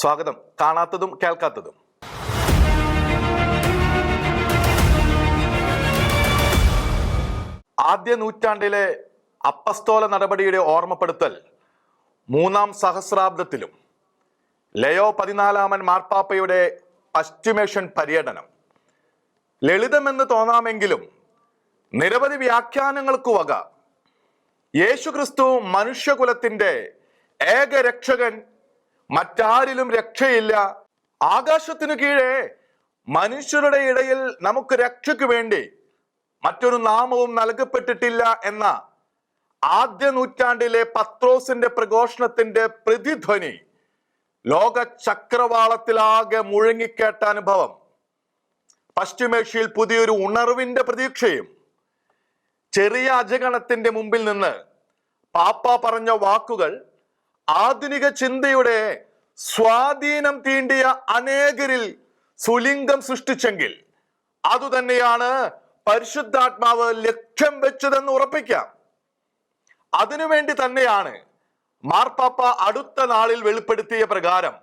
സ്വാഗതം. കാണാത്തതും കേൾക്കാത്തതും. ആദ്യ നൂറ്റാണ്ടിലെ അപ്പസ്തോല നടപടിയുടെ ഓർമ്മപ്പെടുത്തൽ മൂന്നാം സഹസ്രാബ്ദത്തിലും. ലയോ പതിനാലാമൻ മാർപ്പാപ്പയുടെ പശ്ചിമേഷ്യൻ പര്യടനം. ലളിതമെന്ന് തോന്നാമെങ്കിലും നിരവധി വ്യാഖ്യാനങ്ങൾക്ക് വക യേശുക്രിസ്തു മനുഷ്യകുലത്തിന്റെ ഏക രക്ഷകൻ മറ്റാരിലും രക്ഷയില്ല. ആകാശത്തിനു കീഴേ മനുഷ്യരുടെ ഇടയിൽ നമുക്ക് രക്ഷയ്ക്ക് വേണ്ടി മറ്റൊരു നാമവും നൽകപ്പെട്ടിട്ടില്ല എന്ന ആദ്യ നൂറ്റാണ്ടിലെ പത്രോസിന്റെ പ്രഘോഷണത്തിന്റെ പ്രതിധ്വനി ലോക ചക്രവാളത്തിലാകെ മുഴങ്ങിക്കേട്ട അനുഭവം. പശ്ചിമേഷ്യയിൽ പുതിയൊരു ഉണർവിന്റെ പ്രതീക്ഷയും ചെറിയ അജഗണത്തിന്റെ മുമ്പിൽ നിന്ന് പാപ്പ പറഞ്ഞ വാക്കുകൾ ആധുനിക ചിന്തയുടെ സ്വാധീനം തീണ്ടിയ അനേകരിൽ സുലിംഗം സൃഷ്ടിച്ചെങ്കിൽ അതുതന്നെയാണ് പരിശുദ്ധാത്മാവ് ലക്ഷ്യം വെച്ചതെന്ന് ഉറപ്പിക്കാം. അതിനുവേണ്ടി തന്നെയാണ് മാർപ്പാപ്പ അടുത്ത നാളിൽ വെളിപ്പെടുത്തിയ പ്രകാരം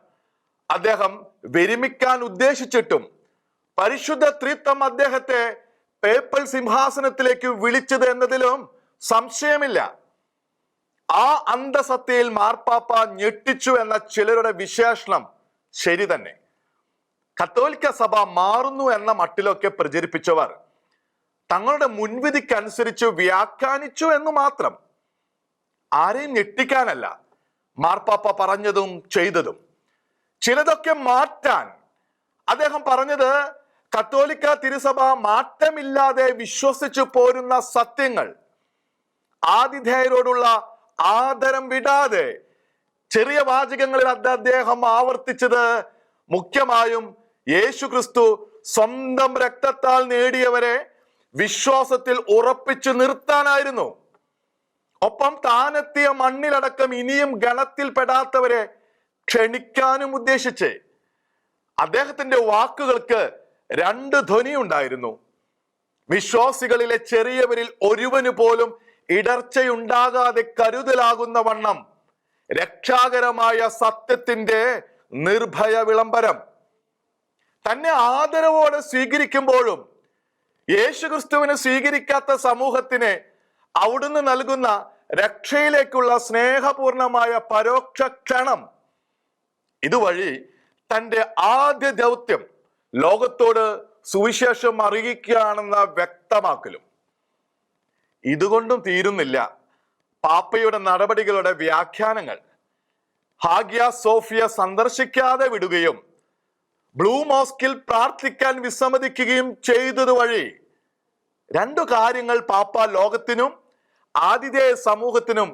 അദ്ദേഹം വിരമിക്കാൻ ഉദ്ദേശിച്ചിട്ടും പരിശുദ്ധ ത്രിത്വം അദ്ദേഹത്തെ പേപ്പൽ സിംഹാസനത്തിലേക്ക് വിളിച്ചത് എന്നതിലും സംശയമില്ല. ആ അന്തസത്തയിൽ മാർപ്പാപ്പ ഞെട്ടിച്ചു എന്ന ചിലരുടെ വിശേഷണം ശരി തന്നെ. കത്തോലിക്ക സഭ മാറുന്നു എന്ന മട്ടിലൊക്കെ പ്രചരിപ്പിച്ചവർ തങ്ങളുടെ മുൻവിധിക്കനുസരിച്ച് വ്യാഖ്യാനിച്ചു എന്ന് മാത്രം. ആരെയും ഞെട്ടിക്കാനല്ല. മാർപ്പാപ്പ പറഞ്ഞതും ചെയ്തതും. ചിലതൊക്കെ മാറ്റാൻ. അദ്ദേഹം പറഞ്ഞത് കത്തോലിക്ക തിരുസഭ മാറ്റമില്ലാതെ വിശ്വസിച്ചു പോരുന്ന സത്യങ്ങൾ. ആതിഥേയരോടുള്ള ആദരം വിടാതെ ചെറിയ വാചകങ്ങളിൽ അദ്ദേഹം ആവർത്തിച്ചത് മുഖ്യമായും യേശു ക്രിസ്തു സ്വന്തം രക്തത്താൽ നേടിയവരെ വിശ്വാസത്തിൽ ഉറപ്പിച്ചു നിർത്താനായിരുന്നു. ഒപ്പം താനെത്തിയ മണ്ണിലടക്കം ഇനിയും ഗണത്തിൽപ്പെടാത്തവരെ ക്ഷണിക്കാനും ഉദ്ദേശിച്ച് അദ്ദേഹത്തിന്റെ വാക്കുകൾക്ക് രണ്ട് ധ്വനി ഉണ്ടായിരുന്നു വിശ്വാസികളിലെ ചെറിയവരിൽ ഒരുവന് പോലും ഇടർച്ചയുണ്ടാകാതെ കരുതലാകുന്ന വണ്ണം രക്ഷാകരമായ സത്യത്തിന്റെ നിർഭയ വിളംബരം. തന്നെ ആദരവോടെ സ്വീകരിക്കുമ്പോഴും യേശുക്രിസ്തുവിനെ സ്വീകരിക്കാത്ത സമൂഹത്തിന് അവിടുന്ന് നൽകുന്ന രക്ഷയിലേക്കുള്ള സ്നേഹപൂർണമായ പരോക്ഷ ക്ഷണം. ഇതുവഴി തന്റെ ആദ്യ ദൗത്യം ലോകത്തോട് സുവിശേഷം അറിയിക്കുകയാണെന്ന വ്യക്തമാക്കലും. ഇതുകൊണ്ടും തീരുന്നില്ല. പാപ്പയുടെ നടപടികളുടെ വ്യാഖ്യാനങ്ങൾ. ഹാഗ്യ സോഫിയ സന്ദർശിക്കാതെ വിടുകയും ബ്ലൂ മോസ്കിൽ പ്രാർത്ഥിക്കാൻ വിസമ്മതിക്കുകയും ചെയ്തത് വഴി രണ്ടു കാര്യങ്ങൾ പാപ്പ ലോകത്തിനും ആതിഥേയ സമൂഹത്തിനും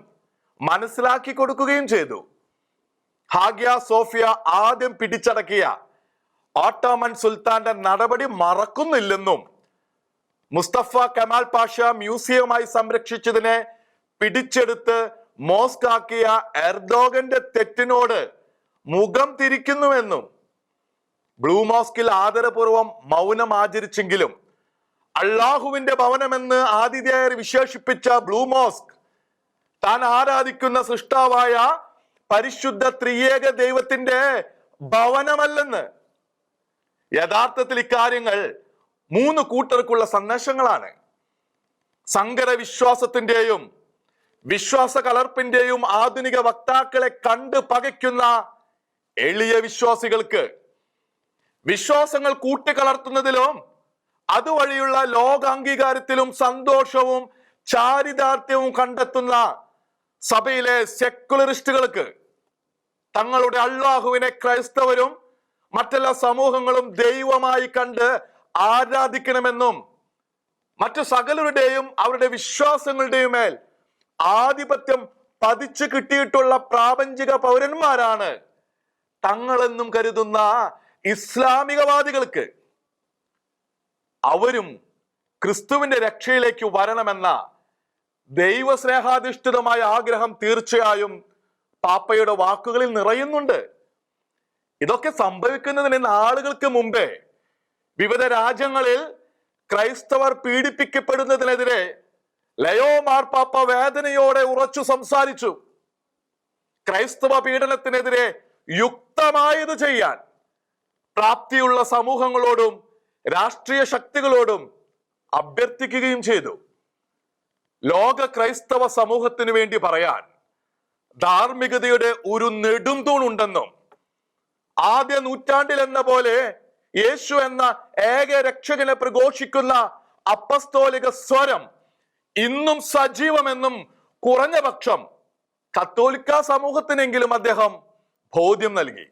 മനസ്സിലാക്കി കൊടുക്കുകയും ചെയ്തു. ഹാഗ്യ സോഫിയ ആദ്യം പിടിച്ചടക്കിയ ഓട്ടോമൻ സുൽത്താന്റെ നടപടി മറക്കുന്നില്ലെന്നും മുസ്തഫ കമാൽ പാഷ മ്യൂസിയമായി സംരക്ഷിച്ചതിനെ പിടിച്ചെടുത്ത് മോസ്ക് ആക്കിയ എർദോഗന്റെ തെറ്റിനോട് മുഖം തിരിക്കുന്നുവെന്നും ബ്ലൂ മോസ്കിൽ ആദരപൂർവം മൗനം ആചരിച്ചെങ്കിലും അള്ളാഹുവിന്റെ ഭവനമെന്ന് ആതിഥേയർ വിശേഷിപ്പിച്ച ബ്ലൂ മോസ്ക് താൻ ആരാധിക്കുന്ന സൃഷ്ടാവായ പരിശുദ്ധ ത്രിയേക ദൈവത്തിന്റെ ഭവനമല്ലെന്ന്. യഥാർത്ഥത്തിൽ ഇക്കാര്യങ്ങൾ മൂന്ന് കൂട്ടർക്കുള്ള സന്ദേശങ്ങളാണ്. സങ്കര വിശ്വാസത്തിന്റെയും വിശ്വാസ കലർപ്പിന്റെയും ആധുനിക വക്താക്കളെ കണ്ട് പകയ്ക്കുന്ന എളിയ വിശ്വാസികൾക്ക് വിശ്വാസങ്ങൾ കൂട്ടിക്കലർത്തുന്നതിലും അതുവഴിയുള്ള ലോകാംഗീകാരത്തിലും സന്തോഷവും ചാരിതാർത്ഥ്യവും കണ്ടെത്തുന്ന സഭയിലെ സെക്കുലറിസ്റ്റുകൾക്ക് തങ്ങളുടെ അള്ളാഹുവിനെ ക്രൈസ്തവരും മറ്റെല്ലാ സമൂഹങ്ങളും ദൈവമായി കണ്ട് ആരാധിക്കണമെന്നും മറ്റു സകലരുടെയും അവരുടെ വിശ്വാസങ്ങളുടെയും മേൽ ആധിപത്യം പതിച്ചു കിട്ടിയിട്ടുള്ള പ്രാപഞ്ചിക പൗരന്മാരാണ് തങ്ങളെന്നും കരുതുന്ന ഇസ്ലാമികവാദികൾക്ക്. അവരും ക്രിസ്തുവിന്റെ രക്ഷയിലേക്ക് വരണമെന്ന ദൈവസ്നേഹാധിഷ്ഠിതമായ ആഗ്രഹം തീർച്ചയായും പാപ്പയുടെ വാക്കുകളിൽ നിറയുന്നുണ്ട്. ഇതൊക്കെ സംഭവിക്കുന്നതിന് ആളുകൾക്ക് മുമ്പേ വിവിധ രാജ്യങ്ങളിൽ ക്രൈസ്തവർ പീഡിപ്പിക്കപ്പെടുന്നതിനെതിരെ ലയോ മാർപ്പാപ്പ വേദനയോടെ ഉറച്ചു സംസാരിച്ചു. ക്രൈസ്തവ പീഡനത്തിനെതിരെ യുക്തമായത് ചെയ്യാൻ പ്രാപ്തിയുള്ള സമൂഹങ്ങളോടും രാഷ്ട്രീയ ശക്തികളോടും അഭ്യർത്ഥിക്കുകയും ചെയ്തു. ലോക ക്രൈസ്തവ സമൂഹത്തിന് വേണ്ടി പറയാൻ ധാർമ്മികതയുടെ ഒരു നെടുംതൂണുണ്ടെന്നും ആദ്യ നൂറ്റാണ്ടിൽ എന്ന പോലെ യേശു എന്ന ഏക രക്ഷകനെ പ്രഘോഷിക്കുന്ന അപ്പസ്തോലിക സ്വരം ഇന്നും സജീവമെന്നും കുറഞ്ഞ പക്ഷം കത്തോലിക്ക സമൂഹത്തിനെങ്കിലും അദ്ദേഹം ബോധ്യം നൽകി.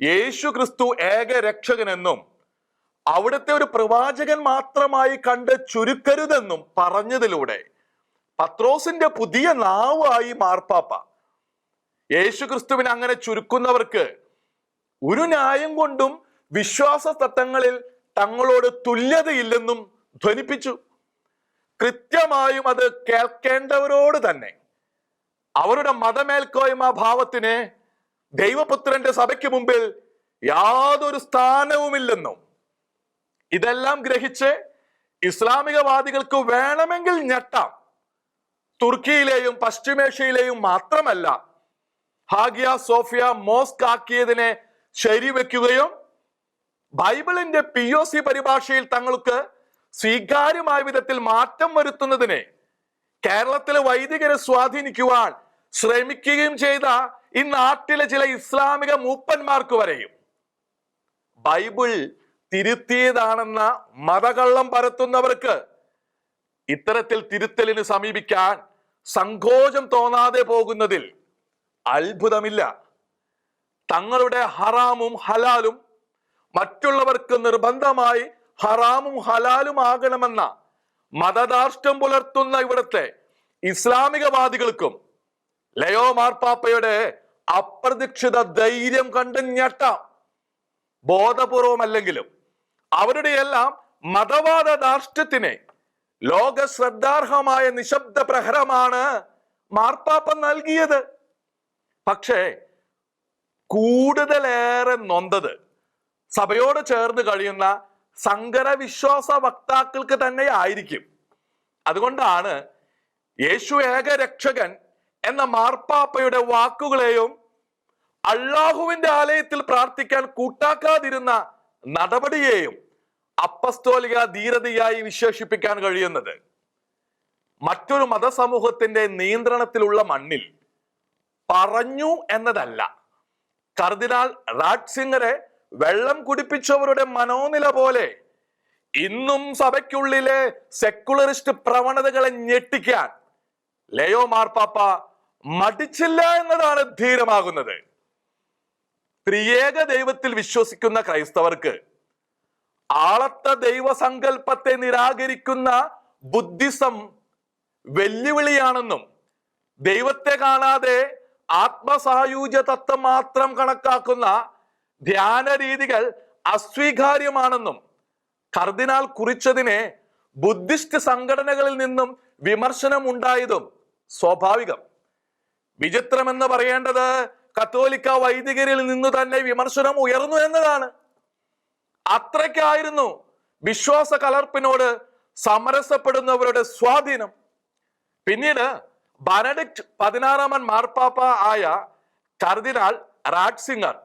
യേശു ക്രിസ്തു ഏക രക്ഷകനെന്നും അവിടുത്തെ ഒരു പ്രവാചകൻ മാത്രമായി കണ്ട് ചുരുക്കരുതെന്നും പറഞ്ഞതിലൂടെ പത്രോസിന്റെ പുതിയ നാവായി മാർപ്പാപ്പ യേശു ക്രിസ്തുവിനെ അങ്ങനെ ചുരുക്കുന്നവർക്ക് ഒരു ന്യായം കൊണ്ടും വിശ്വാസ തത്വങ്ങളിൽ തങ്ങളോട് തുല്യതയില്ലെന്നും ധ്വനിപ്പിച്ചു. കൃത്യമായും അത് കേൾക്കേണ്ടവരോട് തന്നെ. അവരുടെ മതമേൽക്കോയ്മ ഭാവത്തിന് ദൈവപുത്രന്റെ സഭയ്ക്ക് മുമ്പിൽ യാതൊരു സ്ഥാനവുമില്ലെന്നും. ഇതെല്ലാം ഗ്രഹിച്ച് ഇസ്ലാമികവാദികൾക്ക് വേണമെങ്കിൽ ഞെട്ടാം. തുർക്കിയിലെയും പശ്ചിമേഷ്യയിലെയും മാത്രമല്ല ഹാഗിയ സോഫിയ മോസ്ക് ആക്കിയതിനെ ശരിവെക്കുകയും ബൈബിളിന്റെ പി ഒ സി പരിഭാഷയിൽ തങ്ങൾക്ക് സ്വീകാര്യമായ വിധത്തിൽ മാറ്റം വരുത്തുന്നതിനെ കേരളത്തിലെ വൈദികരെ സ്വാധീനിക്കുവാൻ ശ്രമിക്കുകയും ചെയ്ത ഈ നാട്ടിലെ ചില ഇസ്ലാമിക മൂപ്പന്മാർക്ക് വരെയും ബൈബിൾ തിരുത്തിയതാണെന്ന മതകള്ളം പരത്തുന്നവർക്ക് ഇത്തരത്തിൽ തിരുത്തലിന് സമീപിക്കാൻ സങ്കോചം തോന്നാതെ പോകുന്നതിൽ അത്ഭുതമില്ല. തങ്ങളുടെ ഹറാമും ഹലാലും മറ്റുള്ളവർക്ക് നിർബന്ധമായി ഹറാമും ഹലാലും ആകണമെന്ന മതധാർഷ്ട്യം പുലർത്തുന്ന ഇവിടുത്തെ ഇസ്ലാമികവാദികൾക്കും ലയോ മാർപ്പാപ്പയുടെ അപ്രതീക്ഷിത ധൈര്യം കണ്ട് ഞെട്ടാം. ബോധപൂർവമല്ലെങ്കിലും അവരുടെയെല്ലാം മതവാദ ധാർഷ്ട്യത്തിനെ ലോക ശ്രദ്ധാർഹമായ നിശബ്ദ പ്രഹരമാണ് മാർപ്പാപ്പ നൽകിയത്. പക്ഷേ കൂടുതലേറെ നൊന്തത് സഭയോട് ചേർന്ന് കഴിയുന്ന സങ്കര വിശ്വാസ വക്താക്കൾക്ക് തന്നെ ആയിരിക്കും. അതുകൊണ്ടാണ് യേശു ഏക രക്ഷകൻ എന്ന മാർപ്പാപ്പയുടെ വാക്കുകളെയും അള്ളാഹുവിന്റെ ആലയത്തിൽ പ്രാർത്ഥിക്കാൻ കൂട്ടാക്കാതിരുന്ന നടപടിയെയും അപ്പസ്തോലിക ധീരതയായി വിശേഷിപ്പിക്കാൻ കഴിയുന്നത്. മറ്റൊരു മതസമൂഹത്തിന്റെ നിയന്ത്രണത്തിലുള്ള മണ്ണിൽ പറഞ്ഞു എന്നതല്ല. കർദിനാൾ റാഡ്സിംഗറെ വെള്ളം കുടിപ്പിച്ചവരുടെ മനോനില പോലെ ഇന്നും സഭയ്ക്കുള്ളിലെ സെക്കുലറിസ്റ്റ് പ്രവണതകളെ ഞെട്ടിക്കാൻ ലയോ മാർപ്പാപ്പ മടിച്ചില്ല എന്നതാണ് ധീരമാകുന്നത്. ത്രിയേക ദൈവത്തിൽ വിശ്വസിക്കുന്ന ക്രൈസ്തവർക്ക് ആളത്ത ദൈവസങ്കല്പത്തെ നിരാകരിക്കുന്ന ബുദ്ധിസം വെല്ലുവിളിയാണെന്നും ദൈവത്തെ കാണാതെ ആത്മസായൂജ്യ തത്വം മാത്രം കണക്കാക്കുന്ന ധ്യാന രീതികൾ അസ്വീകാര്യമാണെന്നും കർദിനാൾ കുറിച്ചതിനെ ബുദ്ധിസ്റ്റ് സംഘടനകളിൽ നിന്നും വിമർശനം ഉണ്ടായതും സ്വാഭാവികം. വിചിത്രമെന്ന് പറയേണ്ടത് കത്തോലിക്ക വൈദികരിൽ നിന്ന് തന്നെ വിമർശനം ഉയർന്നു എന്നതാണ്. അത്രയ്ക്കായിരുന്നു വിശ്വാസ കലർപ്പിനോട് സമരസപ്പെടുന്നവരുടെ സ്വാധീനം. പിന്നീട് ബനഡിക്ട് പതിനാറാമൻ മാർപ്പാപ്പ ആയ കർദിനാൾ റാഡ്സിംഗർ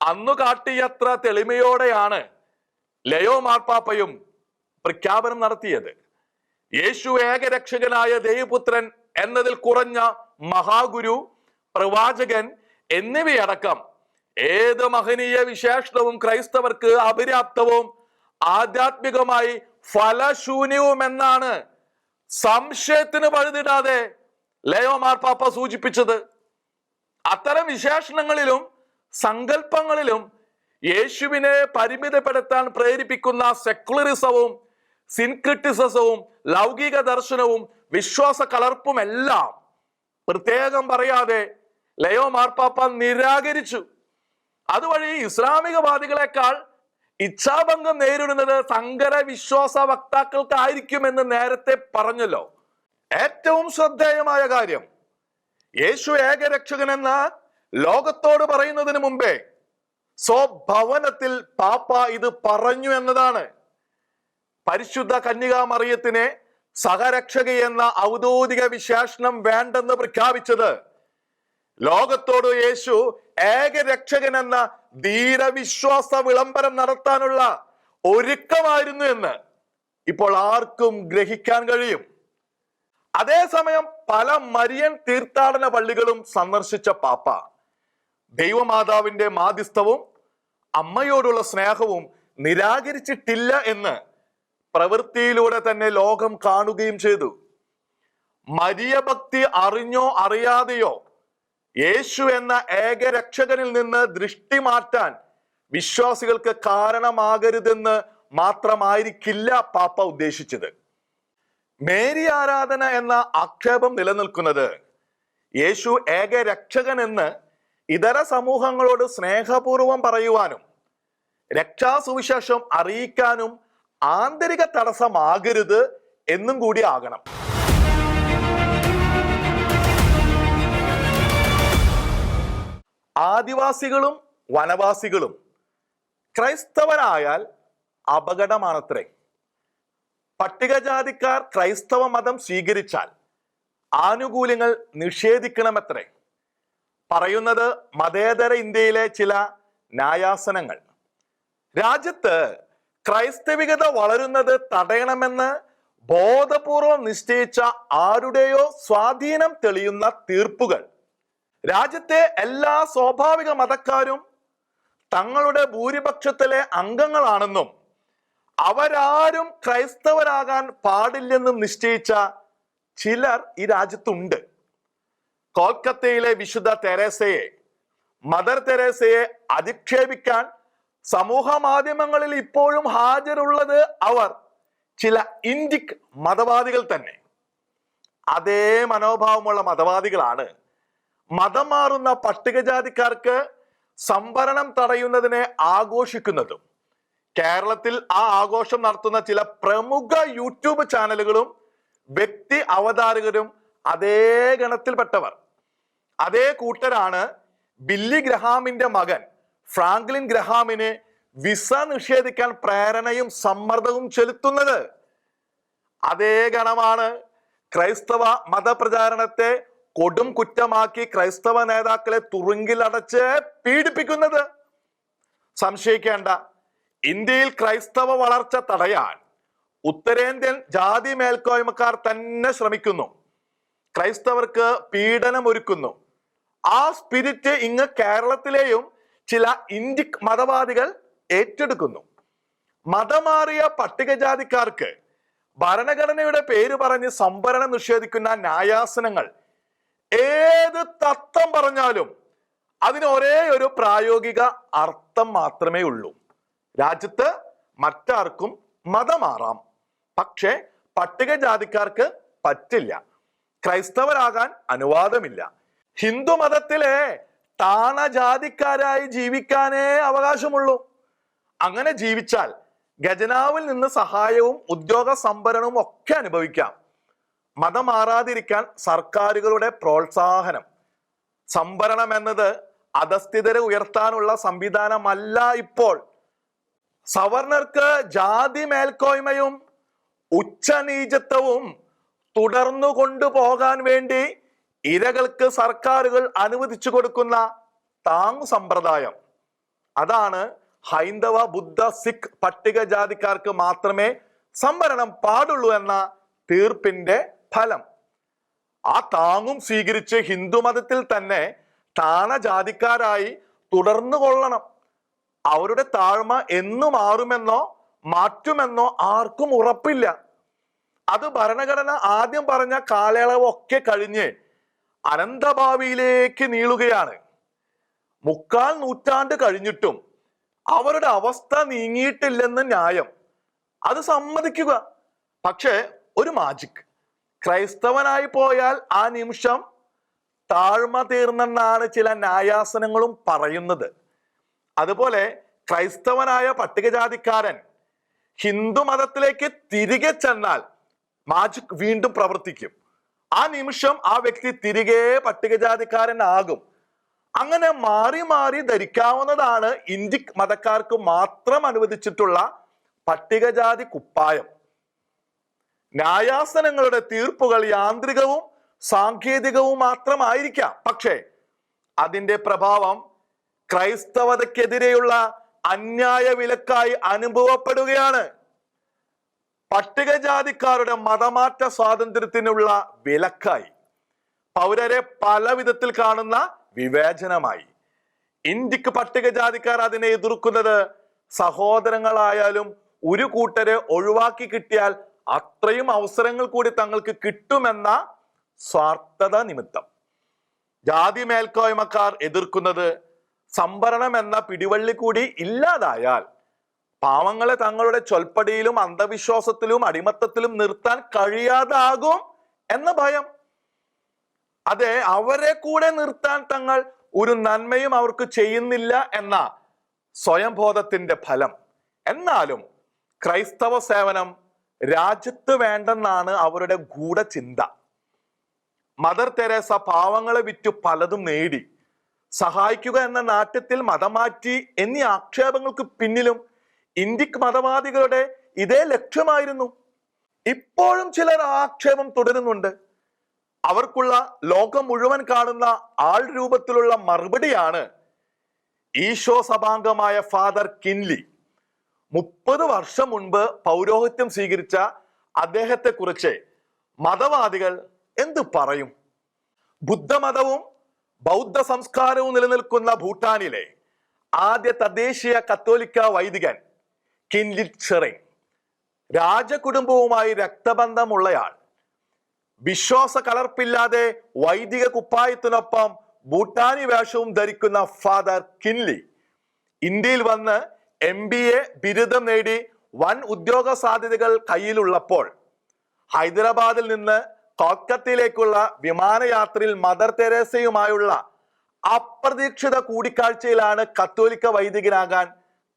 അന്നു കാട്ടിയത്ര തെളിമയോടെയാണ് ലയോ മാർപ്പാപ്പയും പ്രഖ്യാപനം നടത്തിയത്. യേശു ഏകരക്ഷകനായ ദേവപുത്രൻ എന്നതിൽ കുറഞ്ഞ മഹാഗുരു പ്രവാചകൻ എന്നിവയടക്കം ഏത് മഹനീയ വിശേഷണവും ക്രൈസ്തവർക്ക് അപര്യാപ്തവും ആധ്യാത്മികമായി ഫലശൂന്യവും എന്നാണ് സംശയത്തിന് പഴുതിടാതെ ലയോ മാർപ്പാപ്പ സൂചിപ്പിച്ചത്. അത്തരം വിശേഷണങ്ങളിലും സങ്കല്പങ്ങളിലും യേശുവിനെ പരിമിതപ്പെടുത്താൻ പ്രേരിപ്പിക്കുന്ന സെക്കുലറിസവും സിൻക്രിറ്റിസവും ലൗകിക ദർശനവും വിശ്വാസ കലർപ്പും എല്ലാം പ്രത്യേകം പറയാതെ ലയോ മാർപ്പാപ്പ നിരാകരിച്ചു. അതുവഴി ഇസ്ലാമികവാദികളെക്കാൾ ഇച്ഛാഭംഗം നേരിടുന്നത് സങ്കര വിശ്വാസ വക്താക്കൾക്കായിരിക്കുമെന്ന് നേരത്തെ പറഞ്ഞല്ലോ. ഏറ്റവും ശ്രദ്ധേയമായ കാര്യം യേശു ഏകരക്ഷകനെന്ന് ലോകത്തോട് പറയുന്നതിന് മുമ്പേ സ്വഭവനത്തിൽ പാപ്പ ഇത് പറഞ്ഞു എന്നതാണ്. പരിശുദ്ധ കന്യകാമറിയത്തിനെ സഹരക്ഷക എന്ന ഔദ്യോഗിക വിശേഷണം വേണ്ടെന്ന് പ്രഖ്യാപിച്ചത്. ലോകത്തോട് യേശു ഏകരക്ഷകൻ എന്ന ധീരവിശ്വാസ വിളംബരം നടത്താനുള്ള ഒരുക്കമായിരുന്നു എന്ന് ഇപ്പോൾ ആർക്കും ഗ്രഹിക്കാൻ കഴിയും. അതേസമയം പല മരിയൻ തീർത്ഥാടന പള്ളികളും സന്ദർശിച്ച പാപ്പ. ദൈവമാതാവിന്റെ മാധ്യസ്ഥവും അമ്മയോടുള്ള സ്നേഹവും നിരാകരിച്ചിട്ടില്ല എന്ന് പ്രവൃത്തിയിലൂടെ തന്നെ ലോകം കാണുകയും ചെയ്തു. മരിയ ഭക്തി അറിഞ്ഞോ അറിയാതെയോ യേശു എന്ന ഏകരക്ഷകനിൽ നിന്ന് ദൃഷ്ടി മാറ്റാൻ വിശ്വാസികൾക്ക് കാരണമാകരുതെന്ന് മാത്രമായിരിക്കില്ല പാപ്പ ഉദ്ദേശിച്ചത്. മേരി ആരാധന എന്ന ആക്ഷേപം നിലനിൽക്കുന്നത് യേശു ഏക രക്ഷകൻ എന്ന് ഇതര സമൂഹങ്ങളോട് സ്നേഹപൂർവം പറയുവാനും രക്ഷാസുവിശേഷം അറിയിക്കാനും ആന്തരിക തടസ്സമാകരുത് എന്നും കൂടി ആകണം. ആദിവാസികളും വനവാസികളും ക്രൈസ്തവരായാൽ അപകടമാണത്രേ. പട്ടികജാതിക്കാർ ക്രൈസ്തവ മതം സ്വീകരിച്ചാൽ ആനുകൂല്യങ്ങൾ നിഷേധിക്കണമത്രേ. പറയുന്നത് മതേതര ഇന്ത്യയിലെ ചില ന്യായാസനങ്ങൾ. രാജ്യത്ത് ക്രൈസ്തവികത വളരുന്നത് തടയണമെന്ന് ബോധപൂർവം നിശ്ചയിച്ച ആരുടെയോ സ്വാധീനം തെളിയുന്ന തീർപ്പുകൾ. രാജ്യത്തെ എല്ലാ സ്വാഭാവിക മതക്കാരും തങ്ങളുടെ ഭൂരിപക്ഷത്തിലെ അംഗങ്ങളാണെന്നും അവരാരും ക്രൈസ്തവരാകാൻ പാടില്ലെന്നും നിശ്ചയിച്ച ചിലർ ഈ രാജ്യത്തുണ്ട്. കൊൽക്കത്തയിലെ വിശുദ്ധ തെരേസയെ മദർ തെരേസയെ അധിക്ഷേപിക്കാൻ സമൂഹ മാധ്യമങ്ങളിൽ ഇപ്പോഴും ഹാജരുള്ളത് അവർ ചില ഇന്ത്യയ്ക്ക് മതവാദികൾ തന്നെ. അതേ മനോഭാവമുള്ള മതവാദികളാണ്. മതം മാറുന്ന പട്ടികജാതിക്കാർക്ക് സംവരണം തടയുന്നതിനെ ആഘോഷിക്കുന്നതും കേരളത്തിൽ ആ ആഘോഷം നടത്തുന്ന ചില പ്രമുഖ യൂട്യൂബ് ചാനലുകളും വ്യക്തി അവതാരകരും അതേ ഗണത്തിൽപ്പെട്ടവർ. അതേ കൂട്ടരാണ് ബില്ലി ഗ്രഹാമിന്റെ മകൻ ഫ്രാങ്ക്ലിൻ ഗ്രഹാമിന് വിസ നിഷേധിക്കാൻ പ്രേരണയും സമ്മർദ്ദവും ചെലുത്തുന്നത്. അതേ ഗണമാണ് ക്രൈസ്തവ മതപ്രചാരണത്തെ കൊടും കുറ്റമാക്കി ക്രൈസ്തവ നേതാക്കളെ തുറുങ്കിലടച്ച് പീഡിപ്പിക്കുന്നത്. സംശയിക്കേണ്ട ഇന്ത്യയിൽ ക്രൈസ്തവ വളർച്ച തടയാൻ ഉത്തരേന്ത്യൻ ജാതി മേൽക്കോയ്മക്കാർ തന്നെ ശ്രമിക്കുന്നു. ക്രൈസ്തവർക്ക് പീഡനം ഒരുക്കുന്നു ആ സ്പിരിറ്റ് ഇങ്ങ് കേരളത്തിലെയും ചില ഇന്ത്യ മതവാദികൾ ഏറ്റെടുക്കുന്നു. മതമാറിയ പട്ടികജാതിക്കാർക്ക് ഭരണഘടനയുടെ പേര് പറഞ്ഞ് സംവരണം നിഷേധിക്കുന്ന ന്യായാസനങ്ങൾ ഏത് തത്വം പറഞ്ഞാലും അതിന് ഒരേ ഒരു പ്രായോഗിക അർത്ഥം മാത്രമേ ഉള്ളൂ. രാജ്യത്ത് മറ്റാർക്കും മതമാറാം. പക്ഷേ പട്ടികജാതിക്കാർക്ക് പറ്റില്ല. ക്രൈസ്തവരാകാൻ അനുവാദമില്ല. ഹിന്ദു മതത്തിലെ താണജാതിക്കാരായി ജീവിക്കാനേ അവകാശമുള്ളൂ. അങ്ങനെ ജീവിച്ചാൽ ഖജനാവിൽ നിന്ന് സഹായവും ഉദ്യോഗ സംഭരണവും ഒക്കെ അനുഭവിക്കാം. മതം മാറാതിരിക്കാൻ സർക്കാരുകളുടെ പ്രോത്സാഹനം. സംഭരണം എന്നത് അധസ്ഥിതരെ ഉയർത്താനുള്ള സംവിധാനമല്ല ഇപ്പോൾ. സവർണർക്ക് ജാതി മേൽക്കോയ്മയും ഉച്ചനീചത്വവും തുടർന്നു കൊണ്ടുപോകാൻ വേണ്ടി ഇരകൾക്ക് സർക്കാരുകൾ അനുവദിച്ചു കൊടുക്കുന്ന താങ് സമ്പ്രദായം. അതാണ് ഹൈന്ദവ ബുദ്ധ സിഖ് പട്ടികജാതിക്കാർക്ക് മാത്രമേ സംവരണം പാടുള്ളൂ എന്ന തീർപ്പിന്റെ ഫലം. ആ താങ്ങും സ്വീകരിച്ച് ഹിന്ദുമതത്തിൽ തന്നെ താണ ജാതിക്കാരായി തുടർന്നു കൊള്ളണം. അവരുടെ താഴ്മ എന്നു മാറുമെന്നോ മാറ്റുമെന്നോ ആർക്കും ഉറപ്പില്ല. അത് ഭരണഘടന ആദ്യം പറഞ്ഞ കാലയളവൊക്കെ കഴിഞ്ഞ് അനന്തഭാവിയിലേക്ക് നീളുകയാണ്. മുക്കാൽ നൂറ്റാണ്ട് കഴിഞ്ഞിട്ടും അവരുടെ അവസ്ഥ നീങ്ങിയിട്ടില്ലെന്ന് ന്യായം. അത് സമ്മതിക്കുക. പക്ഷേ ഒരു മാജിക് ക്രൈസ്തവനായി പോയാൽ ആ നിമിഷം താഴ്മ തീർന്നെന്നാണ് ചില ന്യായാസനങ്ങളും പറയുന്നത്. അതുപോലെ ക്രൈസ്തവനായ പട്ടികജാതിക്കാരൻ ഹിന്ദു മതത്തിലേക്ക് തിരികെ ചെന്നാൽ മാജിക് വീണ്ടും പ്രവർത്തിക്കും. ആ നിമിഷം ആ വ്യക്തി തിരികെ പട്ടികജാതിക്കാരനാകും. അങ്ങനെ മാറി മാറി ധരിക്കാവുന്നതാണ് ഇന്ത്യ മതക്കാർക്ക് മാത്രം അനുവദിച്ചിട്ടുള്ള പട്ടികജാതി കുപ്പായം. ന്യായാസനങ്ങളുടെ തീർപ്പുകൾ യാന്ത്രികവും സാങ്കേതികവും മാത്രമായിരിക്കാം. പക്ഷേ അതിന്റെ പ്രഭാവം ക്രൈസ്തവതക്കെതിരെയുള്ള അന്യായ വിലക്കായി അനുഭവപ്പെടുകയാണ്. പട്ടികജാതിക്കാരുടെ മതമാറ്റ സ്വാതന്ത്ര്യത്തിനുള്ള വിലക്കായി. പൗരരെ പല വിധത്തിൽ കാണുന്ന വിവേചനമായി. ഇന്ത്യയ്ക്ക് പട്ടികജാതിക്കാർ അതിനെ എതിർക്കുന്നത് സഹോദരങ്ങളായാലും ഒരു കൂട്ടരെ ഒഴിവാക്കി കിട്ടിയാൽ അത്രയും അവസരങ്ങൾ കൂടി തങ്ങൾക്ക് കിട്ടുമെന്ന സ്വാർത്ഥത നിമിത്തം. ജാതി മേൽക്കോയ്മക്കാർ എതിർക്കുന്നത് സംവരണം എന്ന പിടിവള്ളി കൂടി ഇല്ലാതായാൽ പാവങ്ങളെ തങ്ങളുടെ ചൊൽപ്പടിയിലും അന്ധവിശ്വാസത്തിലും അടിമത്തത്തിലും നിർത്താൻ കഴിയാതാകും എന്ന ഭയം. അതെ അവരെ കൂടെ നിർത്താൻ തങ്ങൾ ഒരു നന്മയും അവർക്ക് ചെയ്യുന്നില്ല എന്ന സ്വയംബോധത്തിന്റെ ഫലം. എന്നാലും ക്രൈസ്തവ സേവനം രാജ്യത്ത് വേണ്ടെന്നാണ് അവരുടെ ഗൂഢചിന്ത. മദർ തെരേസ പാവങ്ങളെ വിറ്റു പലതും നേടി. സഹായിക്കുക എന്ന നാട്യത്തിൽ മതമാറ്റി എന്നീ ആക്ഷേപങ്ങൾക്ക് പിന്നിലും ഇന്ത്യയ്ക്ക് മതവാദികളുടെ ഇതേ ലക്ഷ്യമായിരുന്നു. ഇപ്പോഴും ചിലർ ആക്ഷേപം തുടരുന്നുണ്ട്. അവർക്കുള്ള ലോകം മുഴുവൻ കാണുന്ന ആൾ രൂപത്തിലുള്ള മറുപടിയാണ് ഈശോ സഭാംഗമായ ഫാദർ കിൻലി. മുപ്പത് വർഷം മുൻപ് പൗരോഹിത്യം സ്വീകരിച്ച അദ്ദേഹത്തെ കുറിച്ച് മതവാദികൾ എന്ത് പറയും? ബുദ്ധമതവും ബൗദ്ധ സംസ്കാരവും നിലനിൽക്കുന്ന ഭൂട്ടാനിലെ ആദ്യ തദ്ദേശീയ കത്തോലിക്ക വൈദികൻ ചെറിങ് രാജകുടുംബവുമായി രക്തബന്ധമുള്ളയാൾ. വിശ്വാസ കലർപ്പില്ലാതെ വൈദിക കുപ്പായത്തിനൊപ്പം ഭൂട്ടാനി വേഷവും ധരിക്കുന്ന ഫാദർ കിൻലി. ഇന്ത്യയിൽ വന്ന് എം ബി എ ബിരുദം നേടി വൻ ഉദ്യോഗ സാധ്യതകൾ കയ്യിലുള്ളപ്പോൾ ഹൈദരാബാദിൽ നിന്ന് കൊൽക്കത്തയിലേക്കുള്ള വിമാനയാത്രയിൽ മദർ തെരേസയുമായുള്ള അപ്രതീക്ഷിത കൂടിക്കാഴ്ചയിലാണ് കത്തോലിക്ക വൈദികനാകാൻ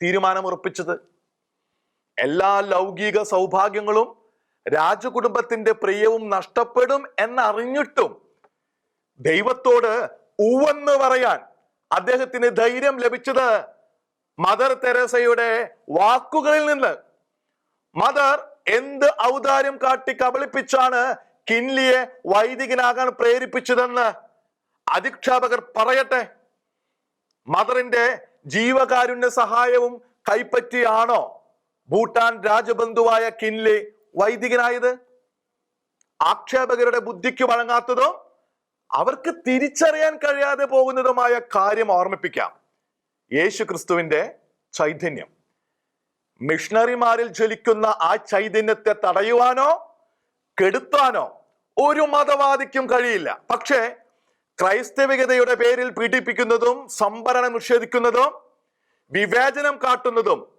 തീരുമാനമുറപ്പിച്ചത്. എല്ലാ ലൗകിക സൗഭാഗ്യങ്ങളും രാജകുടുംബത്തിന്റെ പ്രിയവും നഷ്ടപ്പെടും എന്നറിഞ്ഞിട്ടും ദൈവത്തോട് ഉവെന്ന് പറയാൻ അദ്ദേഹത്തിന് ധൈര്യം ലഭിച്ചത് മദർ തെരേസയുടെ വാക്കുകളിൽ നിന്ന്. മദർ എന്ത് ഔദാര്യം കാട്ടി കബളിപ്പിച്ചാണ് കിൻലിയെ വൈദികനാകാൻ പ്രേരിപ്പിച്ചതെന്ന് അധിക്ഷേപകർ പറയട്ടെ. മദറിന്റെ ജീവകാരുണ്യ സഹായവും കൈപ്പറ്റിയാണോ? ഭൂട്ടാൻ രാജബന്ധുവായ കിൻലി വൈദികനായത്? ആക്ഷേപകരുടെ ബുദ്ധിക്ക് വഴങ്ങാത്തതോ? അവർക്ക് തിരിച്ചറിയാൻ കഴിയാതെ പോകുന്നതുമായ കാര്യം ഓർമ്മിപ്പിക്കാം. യേശു ക്രിസ്തുവിന്റെ ചൈതന്യം. മിഷണറിമാരിൽ ജ്വലിക്കുന്ന ആ ചൈതന്യത്തെ തടയുവാനോ കെടുത്താനോ ഒരു മതവാദിക്കും കഴിയില്ല. പക്ഷേ ക്രൈസ്തവികതയുടെ പേരിൽ പീഡിപ്പിക്കുന്നതും സംഭരണം നിഷേധിക്കുന്നതും വിവേചനം കാട്ടുന്നതും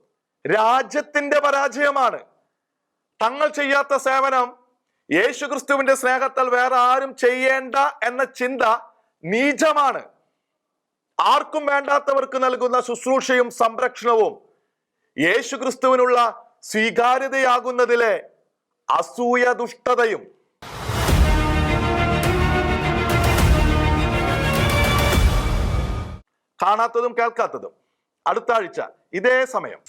രാജ്യത്തിന്റെ പരാജയമാണ്. തങ്ങൾ ചെയ്യാത്ത സേവനം യേശു ക്രിസ്തുവിന്റെ സ്നേഹത്താൽ വേറെ ആരും ചെയ്യേണ്ട എന്ന ചിന്ത നീചമാണ്. ആർക്കും വേണ്ടാത്തവർക്ക് നൽകുന്ന ശുശ്രൂഷയും സംരക്ഷണവും യേശു ക്രിസ്തുവിനുള്ള സ്വീകാര്യതയാകുന്നതിലെ അസൂയ ദുഷ്ടതയും കാണാത്തതും കേൾക്കാത്തതും. അടുത്ത ആഴ്ച ഇതേ സമയം.